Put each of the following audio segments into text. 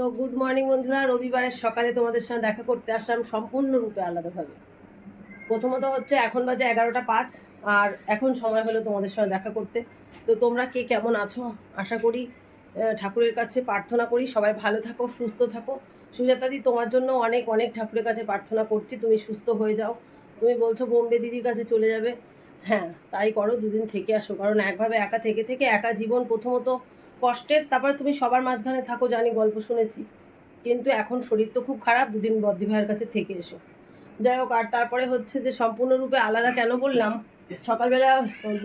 তো good morning বন্ধুরা, রবিবারের সকালে তোমাদের সঙ্গে দেখা করতে আসলাম সম্পূর্ণরূপে আলাদাভাবে। প্রথমত হচ্ছে এখন বাজে এগারোটা পাঁচ, আর এখন সময় হলো তোমাদের সঙ্গে দেখা করতে। তো তোমরা কে কেমন আছো? আশা করি ঠাকুরের কাছে প্রার্থনা করি, সবাই ভালো থাকো, সুস্থ থাকো। সুজাতাদি, তোমার জন্য অনেক অনেক ঠাকুরের কাছে প্রার্থনা করছি, তুমি সুস্থ হয়ে যাও। তুমি বলছো বোম্বে দিদির কাছে চলে যাবে। হ্যাঁ তাই করো, দুদিন থেকে আসো, কারণ একভাবে একা থেকে থেকে একা জীবন প্রথমত কষ্টের, তারপরে তুমি সবার মাঝখানে থাকো, জানি গল্প শুনেছি। কিন্তু এখন শরীর তো খুব খারাপ, দুদিন বদ্দি ভাইয়ের কাছে থেকে এসো। যাই হোক, আর তারপরে হচ্ছে যে সম্পূর্ণরূপে আলাদা কেন বললাম? সকালবেলা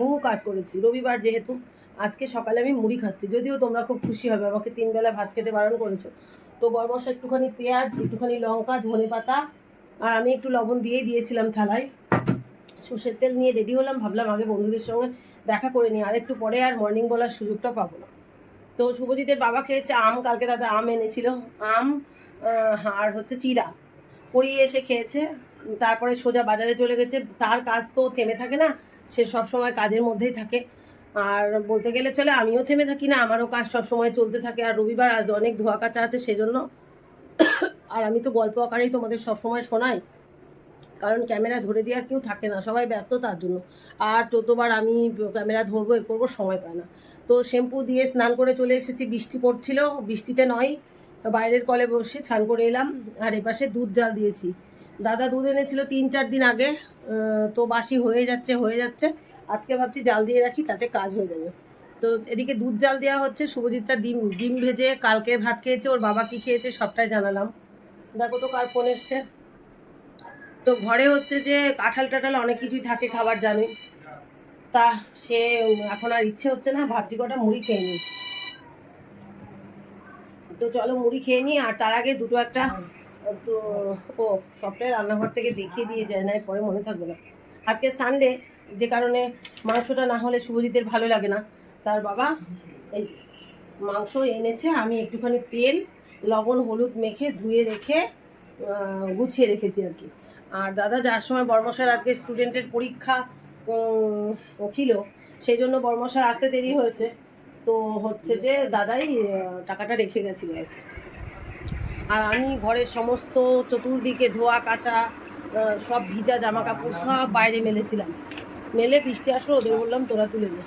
বহু কাজ করেছি। রবিবার যেহেতু, আজকে সকালে আমি মুড়ি খাচ্ছি। যদিও তোমরা খুব খুশি হবে, আমাকে তিনবেলা ভাত খেতে বারণ করেছ। তো গরমশা একটুখানি পেঁয়াজ, একটুখানি লঙ্কা, ধনে পাতা, আর আমি একটু লবণ দিয়েই দিয়েছিলাম থালায়। সর্ষের তেল নিয়ে রেডি হলাম, ভাবলাম আগে বন্ধুদের সঙ্গে দেখা করে নিই। আর একটু পরে আর মর্নিং বলার সুযোগটা পাবো না। তো শুভজিতের বাবা খেয়েছে আম, কালকে দাদা আম এনেছিল। আম আর হচ্ছে চিরা পরিয়ে এসে খেয়েছে। তারপরে সোজা বাজারে চলে গেছে। তার কাজ তো থেমে থাকে না, সে সব সময় কাজের মধ্যেই থাকে। আর বলতে গেলে চলে, আমিও থেমে থাকি না, আমারও কাজ সব সময় চলতে থাকে। আর রবিবার আজ অনেক ধোয়া কাচা আছে সেজন্য। আর আমি তো গল্প আকারেই তোমাদের সব সময় শোনাই। কারণ ক্যামেরা ধরে দেওয়ার কেউ থাকে না, সবাই ব্যস্ত তার জন্য। আর যতবার আমি ক্যামেরা ধরবো, এ করব, সময় পায় না। তো শ্যাম্পু দিয়ে স্নান করে চলে এসেছি, বৃষ্টি পড়ছিল, বৃষ্টিতে নয় বাইরের কলে বসে স্নান করে এলাম, আর এপাশে দুধ জাল দিয়েছি। দাদা দুধ এনেছিল তিন চার দিন আগে তো বাসি হয়ে যাচ্ছে হয়ে যাচ্ছে, আজকে ভাবছি জাল দিয়ে রাখি, তাতে কাজ হয়ে যাবে। তো এদিকে দুধ জাল দেওয়া হচ্ছে, শুভজিৎটা ডিম ডিম ভেজে কালকে ভাত খেয়েছে, ওর বাবা কি খেয়েছে সবটাই জানালাম। দেখো তো কার ফোন এসছে। তো ঘরে হচ্ছে যে কাঁঠাল টাঠাল অনেক কিছুই থাকে, খাবার জানি তা সে, এখন আর ইচ্ছে হচ্ছে না, ভাবছি কটা মুড়ি খেয়ে নিই। তো চলো মুড়ি খেয়ে নিই, আর তার আগে দুটো একটা, তো ও সবটাই রান্নাঘর থেকে দেখিয়ে দিয়ে যায় না পরে মনে থাকবে না। আজকে সানডে যে কারণে মাংসটা না হলে শুভজিতের ভালো লাগে না। তার বাবা এই মাংস এনেছে, আমি একটুখানি তেল, লবণ, হলুদ মেখে ধুয়ে রেখে গুছিয়ে রেখেছি আর কি। আর দাদা যার সময় বর্মশার আজকে স্টুডেন্টের পরীক্ষা ছিল। সেই জন্য বর্মশার আসতে দেরি হয়েছে। তো হচ্ছে যে দাদাই টাকাটা রেখে গেছিল আর কি। আর আমি ঘরের সমস্ত চতুর্দিকে ধোয়া, কাচা সব ভিজা জামা কাপড় সব বাইরে মেলেছিলাম। মেলে বৃষ্টি আসলো, ওদের বললাম, তোরা তুলে নে।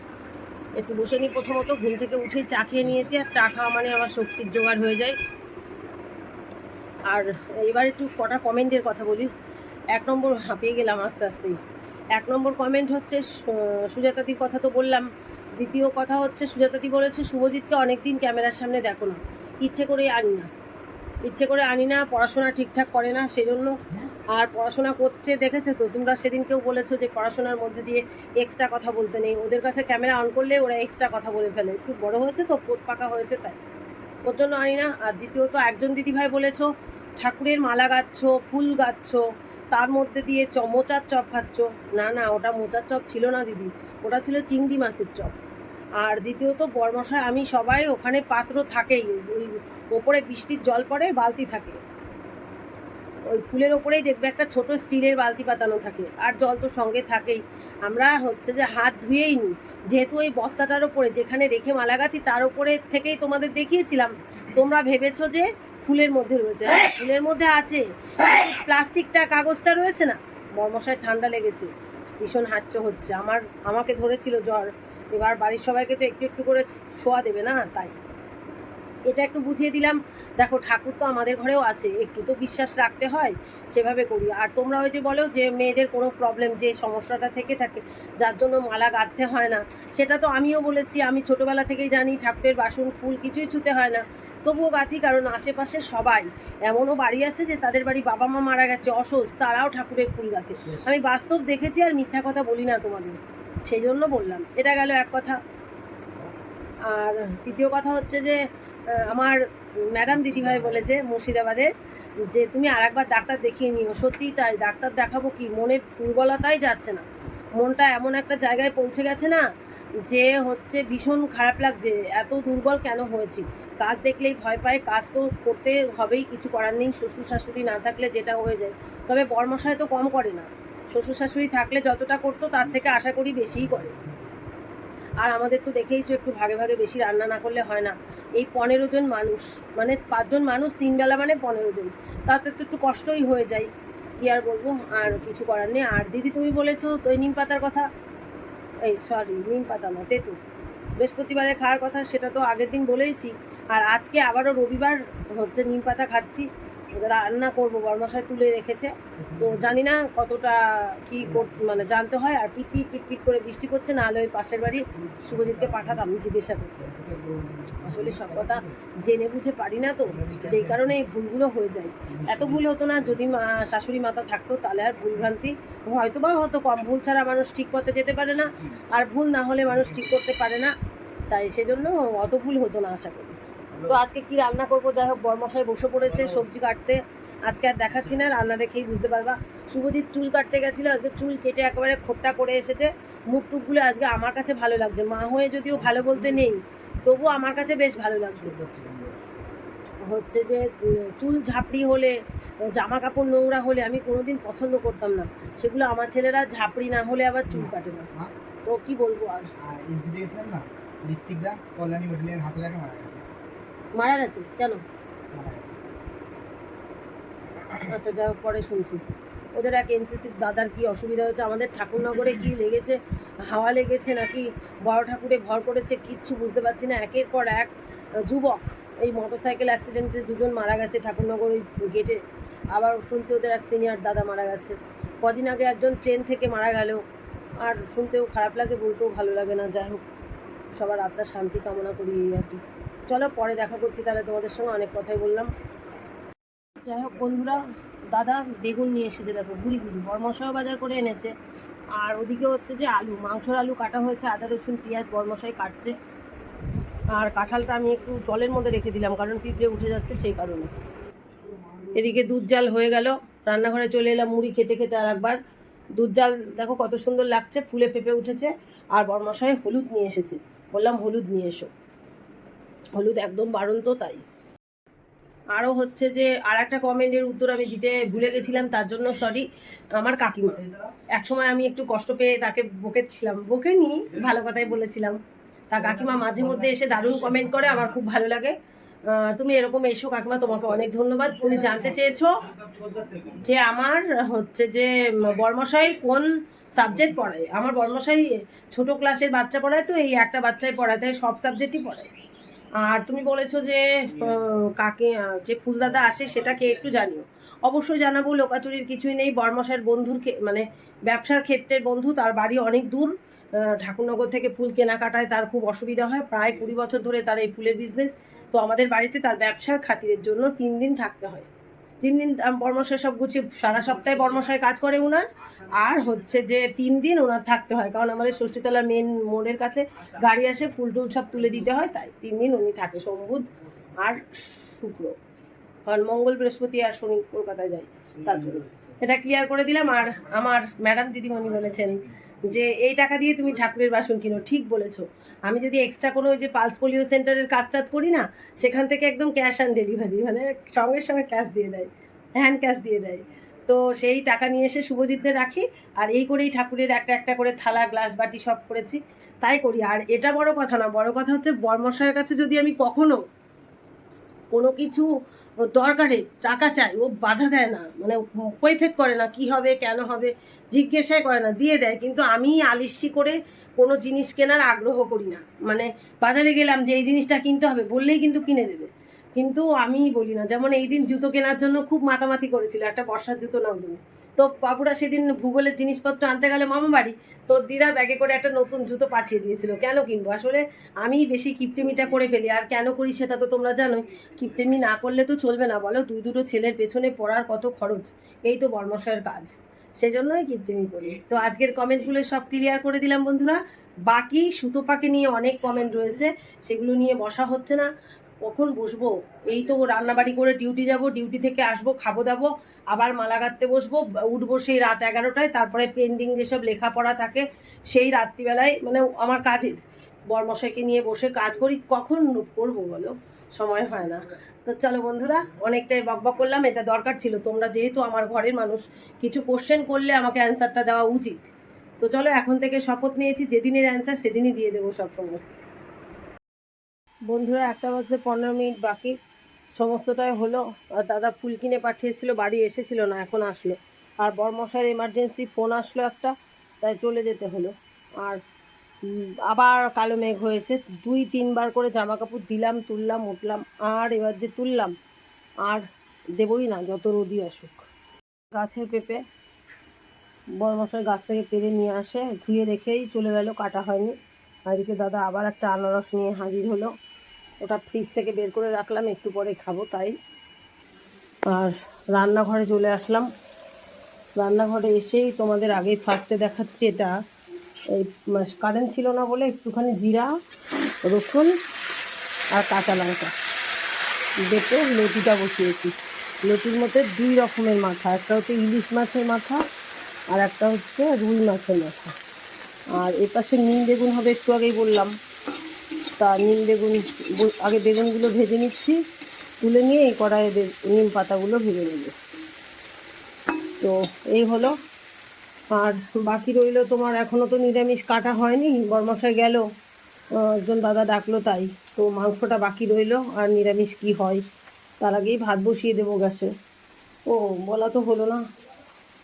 একটু বসে নিই প্রথমত, ঘুম থেকে উঠেই চা খেয়ে নিয়েছি, আর চা খাওয়া মানে আমার শক্তির জোগাড় হয়ে যায়। আর এবার একটু কটা কমেন্টের কথা বলি। এক নম্বর হাঁপিয়ে গেলাম আস্তে আস্তেই। এক নম্বর কমেন্ট হচ্ছে সুজাতাদির কথা তো বললাম। দ্বিতীয় কথা হচ্ছে, সুজাতাদি বলেছে, শুভজিৎকে অনেকদিন ক্যামেরার সামনে দেখো না। ইচ্ছে করে আনি না। ইচ্ছে করে আনি না, পড়াশোনা ঠিকঠাক করে না, সেজন্য আর পড়াশোনা করছে, দেখেছে তো? তোমরা সেদিনকেও বলেছ যে পড়াশোনার মধ্যে দিয়ে এক্সট্রা কথা বলতে নেই। ওদের কাছে ক্যামেরা অন করলে ওরা এক্সট্রা কথা বলে ফেলে। একটু বড় হয়েছে তো, পোত পাকা হয়েছে তাই। ওর জন্য আনি না। আর দ্বিতীয়ত, একজন দিদিভাই বলেছ, ঠাকুরের মালা গাচ্ছ, ফুল গাচ্ছ তার মধ্যে দিয়ে চ, মোচার চপ খাচ্ছ? না না, ওটা মোচার চপ ছিল না, দিদি। ওটা ছিল চিংড়ি মাছের চপ। আর দ্বিতীয়ত বর্মশায় আমি সবাই ওখানে পাত্র থাকেই। ওই ওপরে বৃষ্টির জল পড়ে, বালতি থাকে। ওই ফুলের ওপরেই দেখবে একটা ছোট স্টিলের বালতি পাতানো থাকে। আর জল তো সঙ্গে থাকেই। আমরা হচ্ছে যে হাত ধুয়েই নিই। যেহেতু ওই বস্তাটার ওপরে, যেখানে রেখে মালাগাতি, তার ওপরে থেকেই তোমাদের দেখিয়েছিলাম। তোমরা ভেবেছো যে ফুলের মধ্যে রয়েছে। হ্যাঁ, ফুলের মধ্যে আছে। প্লাস্টিকটা কাগজটা রয়েছে না? বর্মশায় ঠান্ডা লেগেছে। ভীষণ হাচ্চ হচ্ছে। আমার আমাকে ধরেছিল জ্বর। এবার বাড়ির সবাইকে তো একটু একটু করে ছোঁয়া দেবে না? তাই। এটা একটু বুঝিয়ে দিলাম। দেখো ঠাকুর তো আমাদের ঘরেও আছে। একটু তো বিশ্বাস রাখতে হয় সেভাবে করি। আর তোমরা ওই যে বলো যে মেয়েদের কোনো প্রবলেম যে সমস্যাটা থেকে থাকে যার জন্য মালা গাঁথতে হয় না সেটা তো আমিও বলেছি। আমি ছোটোবেলা থেকেই জানি ঠাকুরের বাসন ফুল কিছুই ছুতে হয় না। তবুও গাঁথি কারণ আশেপাশে সবাই। এমনও বাড়ি আছে যে তাদের বাড়ি বাবা মা মারা গেছে, অসুস্থ, তারাও ঠাকুরের ফুল গাঁথে আমি বাস্তব দেখেছি আর মিথ্যা কথা বলি না তোমাদের। সেই জন্য বললাম, এটা গেল এক কথা। আর তৃতীয় কথা হচ্ছে যে আমার ম্যাডাম দিদিভাই বলেছে মুর্শিদাবাদের যে, তুমি আর একবার ডাক্তার দেখিয়ে নিও। সত্যিই তাই, ডাক্তার দেখাবো কি? মনের দুর্বলতাই যাচ্ছে না। মনটা এমন একটা জায়গায় পৌঁছে গেছে না যে হচ্ছে ভীষণ খারাপ লাগছে, এত দুর্বল কেন হয়েছি? কাজ দেখলেই ভয় পায়, কাজ তো করতে হবেই, কিছু করার নেই, শ্বশুর শাশুড়ি না থাকলে যেটা হয়ে যায়। তবে বর্মশায় তো কম করে না। শ্বশুর শাশুড়ি থাকলে যতটা করতো, তার থেকে আশা করি বেশিই করে। আর আমাদের তো দেখেইছো, একটু ভাগে ভাগে বেশি রান্না না করলে হয় না। এই পনেরো জন মানুষ মানে পাঁচজন মানুষ, তিন বেলা মানে পনেরো জন। তাতে তো একটু কষ্টই হয়ে যায়। কি আর বলব, আর কিছু করার নেই। আর দিদি তুমি বলেছ নিম পাতার কথা? এই সরি নিম পাতা না তেঁতু বৃহস্পতিবারে খাওয়ার কথা, সেটা তো আগের দিন বলেইছি। আর আজকে আবারও রবিবার হচ্ছে নিম পাতা খাচ্ছি। রান্না করব, বর্মশাই তুলে রেখেছে। তো জানি না কতটা কি মানে জানতে হয়, আর পিট পিট পিট করে বৃষ্টি পড়ছে, না হলে ওই পাশের বাড়ি শুভজিৎকে পাঠাতাম জিজ্ঞাসা করতে। আসলে সব কথা জেনে বুঝে পারি না তো, যেই কারণে এই ভুলগুলো হয়ে যায়। এত ভুল হতো না, যদি মা- শাশুড়ি মাতা থাকতো, তাহলে আর ভুলভ্রান্তি হয়তো বা হতো। কম ভুল ছাড়া মানুষ ঠিক পথে যেতে পারে না, আর ভুল না হলে মানুষ ঠিক করতে পারে না। তাই সেজন্য অত ভুল হতো না, আশা করি। তো আজকে কি রান্না করব? যাই হোক, বরমশাই বসে পড়েছে সবজি কাটতে। আজকে আর দেখাচ্ছি না, রান্না দেখেই বুঝতে পারবা। শুভজিৎ চুল কাটতে গেছিল, আজকে চুল কেটে একেবারে খোট্টা করে এসেছে। মুখ টুকগুলো আজকে আমার কাছে ভালো লাগছে, মা হয়ে যদিও ভালো বলতে নেই, তবু আমার কাছে বেশ ভালো লাগছে। হচ্ছে যে, চুল ঝাপড়ি হলে জামা কাপড় নোংরা হলে আমি কোনোদিন পছন্দ করতাম না। সেগুলো আমার ছেলেরা ঝাপড়ি না হলে আবার চুল কাটে না। তো কি বলব আর? না? ঋত্বিকরা কল্যাণী মেটালিয়ান হাতে লাগে মারা গেছে। মারা গেছে কেন? আচ্ছা যা হোক, পরে শুনছি। ওদের এক এনসিসির দাদার কি অসুবিধা হয়েছে? আমাদের ঠাকুরনগরে কি লেগেছে? হাওয়া লেগেছে নাকি? বড় ঠাকুরে ভর করেছে কিচ্ছু বুঝতে পারছি না। একের পর এক যুবক এই মোটরসাইকেল অ্যাক্সিডেন্টে দুজন মারা গেছে ঠাকুরনগর ওই গেটে আবার শুনছি ওদের এক সিনিয়র দাদা মারা গেছে। কদিন আগে একজন ট্রেন থেকে মারা গেল। আর শুনতেও খারাপ লাগে বলতেও ভালো লাগে না। যাই হোক সবার আত্মার শান্তি কামনা করি এই আর কি। চলো, পরে দেখা করছি তাহলে তোমাদের সঙ্গে, অনেক কথাই বললাম। যাই হোক, বন্ধুরা, দাদা বেগুন নিয়ে এসেছে, দেখো, গুড়ি গুড়ি বরমশাও বাজার করে এনেছে। আর ওদিকে হচ্ছে যে আলু, মাংসর আলু কাটা হয়েছে, আদা, রসুন, পেঁয়াজ, বরমশাই কাটছে। আর কাঁঠালটা আমি একটু জলের মধ্যে রেখে দিলাম, কারণ পিঁপড়ে উঠে যাচ্ছে সেই কারণে। এদিকে দুধ জাল হয়ে গেল, রান্নাঘরে চলে এলাম মুড়ি খেতে খেতে আর একবার। দুধ জাল দেখো কত সুন্দর লাগছে, ফুলে পেঁপে উঠেছে। আর বরমশাই হলুদ নিয়ে এসেছে, বললাম হলুদ নিয়ে এসো। হলুদ একদম বারণ তো তাই। আরও হচ্ছে যে আর একটা কমেন্টের উত্তর আমি দিতে ভুলে গেছিলাম, তার জন্য সরি আমার কাকিমা। একসময় আমি একটু কষ্ট পেয়ে তাকে বকেছিলাম, বকেনি, ভালো কথাই বলেছিলাম। তা কাকিমা মাঝে মধ্যে এসে দারুণ কমেন্ট করে, আমার খুব ভালো লাগে। তুমি এরকম এসো, কাকিমা তোমাকে অনেক ধন্যবাদ। তুমি জানতে চেয়েছো যে আমার হচ্ছে যে বর্মশাই কোন সাবজেক্ট পড়ায়? আমার বর্মশাই ছোট ক্লাসের বাচ্চা পড়ায় তো, এই একটা বাচ্চাই পড়ায়, তাই সব সাবজেক্টই পড়ায়। আর তুমি বলেছ যে কাকে যে ফুলদাদা আসে সেটাকে একটু জানিও। অবশ্যই জানাব, লোকাচুরির কিছুই নেই। বর্মশের বন্ধুর মানে ব্যবসার ক্ষেত্রের বন্ধু, তার বাড়ি অনেক দূর। ঠাকুরনগর থেকে ফুল কেনাকাটায় তার খুব অসুবিধা হয়। প্রায় কুড়ি বছর ধরে তার এই ফুলের বিজনেস তো আমাদের বাড়িতে তার ব্যবসার খাতিরের জন্য তিন দিন থাকতে হয়। তিন দিন বর্মশাই সব গুছিয়ে, সারা সপ্তাহে বর্মশাই কাজ করে উনার। আর হচ্ছে যে তিন দিন ওনার থাকতে হয়, কারণ আমাদের ষষ্ঠীতলা মেন মোড়ের কাছে গাড়ি আসে, ফুল টুল সব তুলে দিতে হয়, তাই তিন দিন উনি থাকে, সোম, বুধ আর শুক্র। কারণ মঙ্গল, বৃহস্পতি আর শনি কলকাতায় যায়, তার জন্য। এটা ক্লিয়ার করে দিলাম, আর আমার ম্যাডাম দিদিমণি বলেছেন যে এই টাকা দিয়ে তুমি ঠাকুরের বাসন কিনো, ঠিক বলেছ। আমি যদি এক্সট্রা কোনো ওই যে পালস পোলিও সেন্টারের কাজ টাজ করি না, সেখান থেকে একদম ক্যাশ অন ডেলিভারি মানে সঙ্গে সঙ্গে ক্যাশ দিয়ে দেয় হ্যান্ড ক্যাশ দিয়ে দেয়। তো সেই টাকা নিয়ে এসে শুভজিৎদের রাখি, আর এই করেই ঠাকুরের একটা একটা করে থালা গ্লাস বাটি সব করেছি, তাই করি। আর এটা বড় কথা না, বড় কথা হচ্ছে বর্মশায়ের কাছে যদি আমি কখনো কোনো কিছু দরকারে, টাকা চাই, ও বাধা দেয় না। মানে কৈফেক করে না, কি হবে, কেন হবে, জিজ্ঞাসাই করে না, দিয়ে দেয়। কিন্তু আমি আলিসি করে কোনো জিনিস কেনার আগ্রহ করি না। মানে বাজারে গেলাম যে, এই জিনিসটা কিনতে হবে বললেই কিন্তু কিনে দেবে। কিন্তু আমি বলি না। যেমন এই দিন জুতো কেনার জন্য খুব মাতামাতি করেছিল, একটা বর্ষার জুতো নাও তুমি। তো বাবুরা সেদিন ভূগোলের জিনিসপত্র আনতে গেলে মামা বাড়ি। তো দিদা ব্যাগে করে একটা নতুন জুতো পাঠিয়ে দিয়েছিল। কেন কিনবো? আসলে আমি বেশি কিপটেমিটা করে ফেলি। আর কেন করি সেটা তো তোমরা জানোই। কিপটেমি না করলে তো চলবে না, বলো? দুই দুটো ছেলের পেছনে পড়ার কত খরচ? এই তো বর্মশয়ের কাজ। সেজন্যই কিপটেমি করি। তো আজকের কমেন্টগুলো সব ক্লিয়ার করে দিলাম বন্ধুরা। বাকি সুতো পাকে নিয়ে অনেক কমেন্ট রয়েছে। সেগুলো নিয়ে বসা হচ্ছে না। কখন বসবো? এই তো রান্নাবাড়ি করে ডিউটি যাব ডিউটি থেকে আসব, খাব দাবো, আবার মালা গাঁথতে বসবো, উঠবো সেই রাত এগারোটায়, তারপরে পেন্ডিং যেসব লেখাপড়া থাকে, সেই রাত্রিবেলায় মানে আমার কাজের বর্মশাইকে নিয়ে বসে কাজ করি, কখন করব বলো? সময় হয় না। তো চলো বন্ধুরা, অনেকটাই বকবক করলাম, এটা দরকার ছিল। তোমরা যেহেতু আমার ঘরের মানুষ, কিছু কোশ্চেন করলে আমাকে অ্যান্সারটা দেওয়া উচিত। তো চলো এখন থেকে শপথ নিয়েছি, যেদিনের অ্যান্সার সেদিনই দিয়ে দেবো সবসময়। বন্ধুরা, একটা বাজতে পনেরো মিনিট বাকি। সমস্তটাই হলো। দাদা ফুল কিনে পাঠিয়েছিল, বাড়ি এসেছিল না, এখন আসলো। আর বরমশাইয়ের এমার্জেন্সি ফোন আসলো একটা, তাই চলে যেতে হলো। আর আবার কালো মেঘ হয়েছে। দুই, তিনবার করে জামা কাপড় দিলাম, তুললাম, উঠলাম, আর এবার যে তুললাম, আর দেবই না, যত রোদি আসুক। গাছের পেঁপে বড়মশাই গাছ থেকে পেরে নিয়ে আসে, ধুয়ে রেখেই চলে গেল, কাটা হয়নি। এদিকে দাদা আবার একটা আনারস নিয়ে হাজির হলো। ওটা ফ্রিজ থেকে বের করে রাখলাম, একটু পরে খাব তাই। আর রান্নাঘরে চলে আসলাম। রান্নাঘরে এসেই তোমাদের আগে ফার্স্টে দেখাচ্ছি এটা। এই কারেন্ট ছিল না বলে একটুখানি জিরা, রসুন আর কাঁচা লঙ্কা। বেটে লতিটা বসিয়েছি। লতির মধ্যে দুই রকমের মাথা, একটা হচ্ছে ইলিশ মাছের মাথা আর একটা হচ্ছে রুই মাছের মাথা। আর এ পাশে নিম বেগুন হবে, একটু আগেই বললাম। তা নিম বেগুন আগে বেগুনগুলো ভেজে নিচ্ছি, তুলে নিয়ে এই কড়াইয়ে নিম পাতাগুলো ভেজে নেব। তো এই হলো। আর বাকি রইল তোমার এখনও তো নিরামিষ কাটা হয়নি, বরমশাই গেল। একজন দাদা ডাকলো তাই। তো মাংসটা বাকি রইল, আর নিরামিষ কি হয়? তার আগেই ভাত বসিয়ে দেবো গ্যাসে। ও, বলা তো হলো না।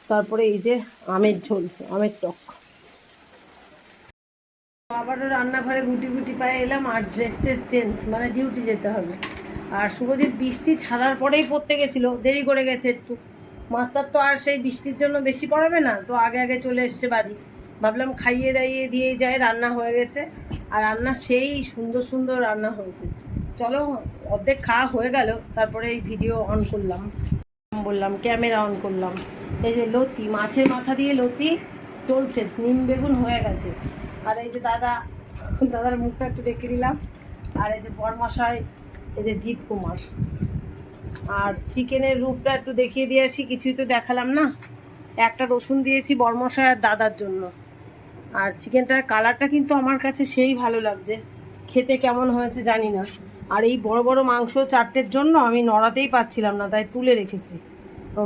তারপরে এই যে আমের ঝোল, আমের টক। আবারও রান্নাঘরে গুটি গুটি পায়ে এলাম আর ড্রেস ট্রেস চেঞ্জ মানে ডিউটি যেতে হবে। আর শুভজিৎ বৃষ্টি ছাড়ার পরেই পড়তে গেছিল, দেরি করে গেছে একটু। মাস্টার তো আর সেই বৃষ্টির জন্য বেশি পড়াবে না, তো আগে আগে চলে এসছে বাড়ি। ভাবলাম খাইয়ে দাইয়ে দিয়ে যায়, রান্না হয়ে গেছে। আর রান্না সেই সুন্দর সুন্দর রান্না হয়েছে। চলো, অর্ধেক খাওয়া হয়ে গেল, তারপরে এই ভিডিও অন করলাম। বললাম ক্যামেরা অন করলাম। এই যে লতি, মাছের মাথা দিয়ে লতি চলছে নিম বেগুন হয়ে গেছে। আর এই যে দাদা, দাদার মুখটা একটু দেখে দিলাম। আর এই যে বরমশাই, এই যে জিৎ কুমার। আর চিকেনের রূপটা একটু দেখিয়ে দিয়েছি কিছুই তো দেখালাম না। একটা রসুন দিয়েছি বরমশাই আর দাদার জন্য। আর চিকেনটার কালারটা কিন্তু আমার কাছে সেই ভালো লাগছে। খেতে কেমন হয়েছে জানি না। আর এই বড় বড় মাংস চারটের জন্য আমি নড়াতেই পাচ্ছিলাম না, তাই তুলে রেখেছি।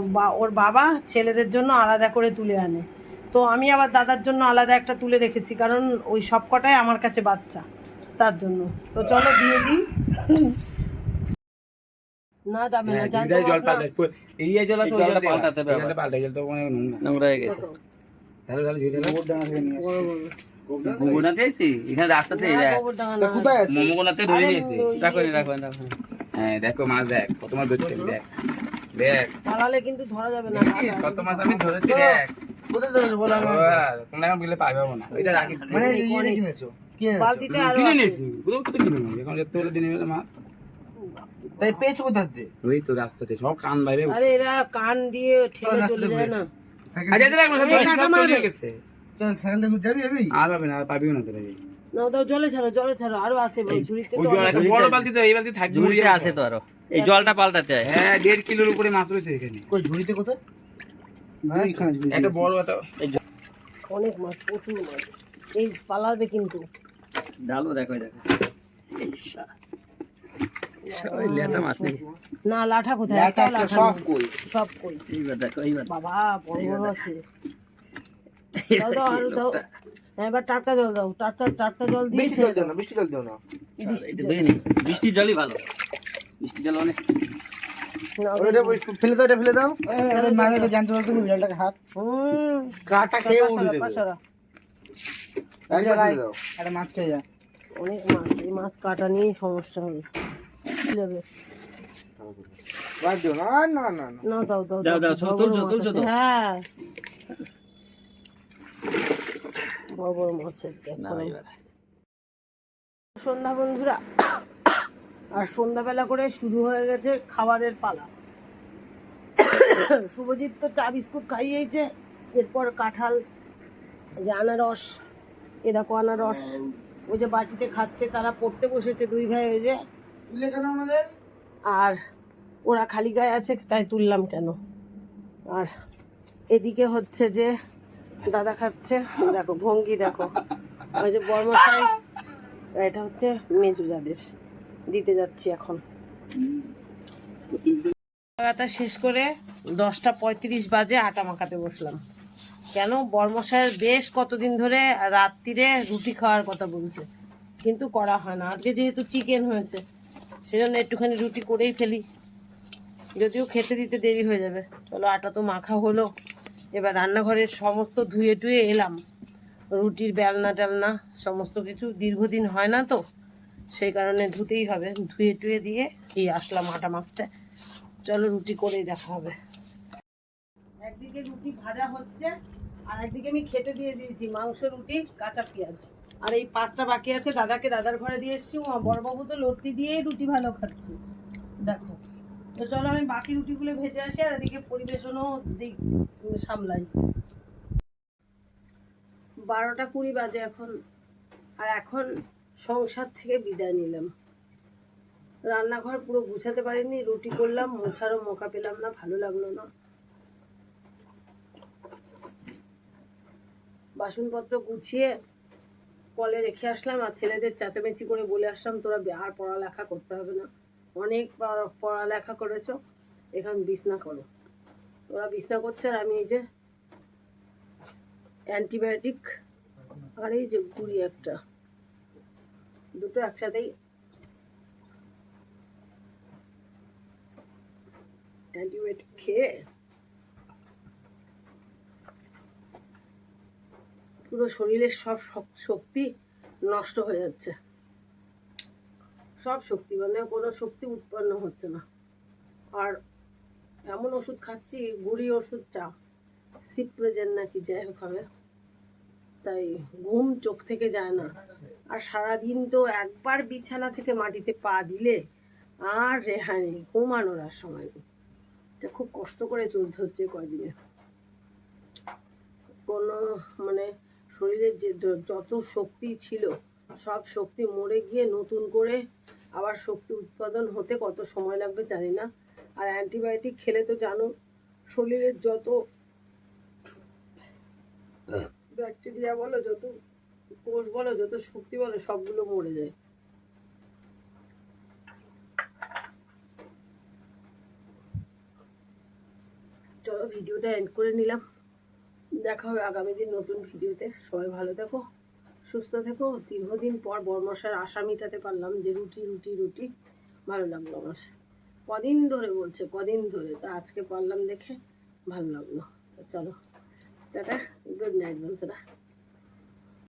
বা- ওর বাবা ছেলেদের জন্য আলাদা করে তুলে আনে। তো আমি আবার দাদার জন্য আলাদা একটা তুলে রেখেছি কারণ ওই সব কটাই আমার কাছে বাচ্চা তার জন্য। তো চলো দিয়ে দিই। না যাবে না জানতো হ্যাঁ, জল মশলা- পাল্টাই এই জল আছে জলটা পাল্টাতে হবে। পাল্টাই জল তো অনেক নোংরা। হয়ে গেছে। কত? তাহলে তাহলে ঝুড়ি। গোবরডাঙ্গা থেকে নিয়ে এখানে রাস্তাতে না, গোবরডাঙ্গা কোথায় আছে? মোমোগোনাতে ধরে আরে রাখো রাখো রাখো। হ্যাঁ দেখো মাছ দেখ কত মাছ ধরছি দেখ। দেখ। পালালে কিন্তু ধরা যাবে না কত মাছ আমি ধরেছি দেখ। কোথায় ধরেছো বলো তোমরা এখন বিলে পাবে না ওইটা রাখি। মানে ইয়ে কিনেছো বালতিতে আরও কিনে নিয়েছি? কোথাও কোথাও কিনে নিয়েছি? এখন যেতে হলে দিনে মাছ। তাই পেয়েছ কোথাতে ওই তো রাস্তাতে সব কান বাইরে আরে এরা কান দিয়ে ঠেলে চলে যায় না। আচ্ছা এদের একবার এই কাকা গেছে। চল সাইকেল দেখে যাবি যাবি? আর পাবে না আর পাবিও না তোরা না ওটা জলে ছাড়ো জলে ছাড়ো আরও আছে ভাই ঝুড়িতে তো আছে। এই বালতি থাকবে ঝুড়িতে আছে তো আরও। এই জলটা পাল্টাতে হয় হ্যাঁ দেড় কিলোর উপরে মাছ রয়েছে এখানে। কই ঝুড়িতে কোথায়? দুইখানা ঝুড়ি একটা বড় একটা অনেক মাছ প্রচুর মাছ। এই পালাবে কিন্তু। ডালও দেখো দেখো। ওই লেটা মাছ নাকি? না লাঠা কোথায়? একটা লাঠা সব কই? সব কই? এইবার দেখো এইবার। বাবা বড় বড় আছে। দাও দাও আরও দাও। এবার টাটকা জল দাও। টাটকা টাটকা জল বৃষ্টি জল দিও না বৃষ্টি জল দিও না। বৃষ্টি জলই ভালো। বৃষ্টির জল অনেক ফেলে দাও এটা ফেলে দাও। ওটা মাছ এটা জানতে পারছ বিড়ালটাকে হাত। কাটা খেয়ে উড়ে দেবে। পাশারা। দাও। একটা মাছ খেয়ে যা। অনেক মাছ এই মাছ কাটা নিয়েই সমস্যা হবে। যাবে? বাদ দিও না না না না। না দাও দাও দাও, দাও, বড় বড়? হ্যাঁ। মাছের এবার। সন্ধ্যা বন্ধুরা আর সন্ধ্যাবেলা করে শুরু হয়ে গেছে খাবারের পালা। শুভজিৎ তো চা বিস্কুট খাইয়েছে এরপর কাঁঠাল যে আনারস এ দেখো আনারস ওই যে বাটিতে খাচ্ছে তারা পড়তে বসেছে দুই ভাই ওই যে। আর ওরা খালি গায়ে আছে তাই তুললাম কেন? আর এদিকে হচ্ছে যে দাদা খাচ্ছে দেখো ভঙ্গি দেখো। ওই যে বর্মশাই এটা হচ্ছে মেজু যাদের। দিতে যাচ্ছি এখন। খাওয়া শেষ করে দশটা পঁয়ত্রিশ বাজে আটা মাখাতে বসলাম। কেন? বর্মশায়ের বেশ কতদিন ধরে রাত্রিরে রুটি খাওয়ার কথা বলছে। কিন্তু করা হয় না। আজকে যেহেতু চিকেন হয়েছে, সেজন্য একটুখানি রুটি করেই ফেলি। যদিও খেতে দিতে দেরি হয়ে যাবে। চলো, আটা তো মাখা হলো। এবার রান্নাঘরের সমস্ত ধুয়ে টুয়ে এলাম। রুটির বেলনা টেলনা সমস্ত কিছু দীর্ঘদিন হয় না তো। সেই কারণে ধুতেই হবে। ধুয়ে টুয়ে দিয়ে এই আসলাম আটা মাখতে। চলো রুটি করেই দেখা হবে। একদিকে রুটি ভাজা হচ্ছে, আর একদিকে আমি খেতে দিয়ে দিয়েছি মাংস, রুটি, কাঁচা পেঁয়াজ। আর এই পাঁচটা বাকি আছে, দাদাকে দাদার ঘরে দিয়ে এসেছি। বড়বাবু তো লড়তি দিয়েই রুটি ভালো খাচ্ছে। দেখো। তো চলো আমি বাকি রুটিগুলো ভেজে আসি, আর এদিকে পরিবেশনও দিক, সামলাই। বারোটা কুড়ি বাজে এখন। আর এখন সংসার থেকে বিদায় নিলাম। রান্নাঘর পুরো গুছাতে পারিনি, রুটি করলাম মোছারও মোকা পেলাম না, ভালো লাগল না। বাসনপত্র গুছিয়ে কলে রেখে আসলাম আর ছেলেদের চেঁচামেচি করে বলে আসলাম, তোরা আর পড়ালেখা করতে হবে না। অনেক পড়ালেখা করেছ, এখন বিছনা করো। তোরা বিছনা করছে আর আমি এই যে অ্যান্টিবায়োটিক, আর এই যে গুড়ি একটা। দুটো একসাথেই। অ্যান্টিবায়োটিক খেয়ে। পুরো শরীরের সব শক্তি নষ্ট হয়ে যাচ্ছে। সব শক্তি মানে কোনো শক্তি উৎপন্ন হচ্ছে না। আর এমন ওষুধ খাচ্ছি, গুড়ি ওষুধ চা সিপ্রোজেন নাকি যাই হোক হবে। তাই ঘুম চোখ থেকে যায় না। আর সারাদিন তো একবার বিছানা থেকে মাটিতে পা দিলে আর রেহাই নেই, ঘুমানোর আর সময় নেই। এটা খুব কষ্ট করে চলতে হচ্ছে কয়দিনে। কোনো মানে শরীরের যে যত শক্তি ছিল, সব শক্তি মরে গিয়ে নতুন করে আবার শক্তি উৎপাদন হতে কত সময় লাগবে জানি না। আর অ্যান্টিবায়োটিক খেলে তো জানো, শরীরের যত ব্যাকটেরিয়া বলো, যত কোষ বলো, যত শক্তি বলো, সবগুলো মরে যায়। চলো, ভিডিওটা এন্ড করে নিলাম। দেখা হবে আগামী দিন নতুন ভিডিওতে। সবাই ভালো থেকো, সুস্থ থেকো। দীর্ঘদিন পর বর্মশার আশা মিটাতে পারলাম যে রুটি রুটি রুটি ভালো লাগল আমার। কদিন ধরে বলছে, কদিন ধরে। তা আজকে পারলাম দেখে ভালো লাগল। চলো। টাটা গুড নাইট বন্ধুরা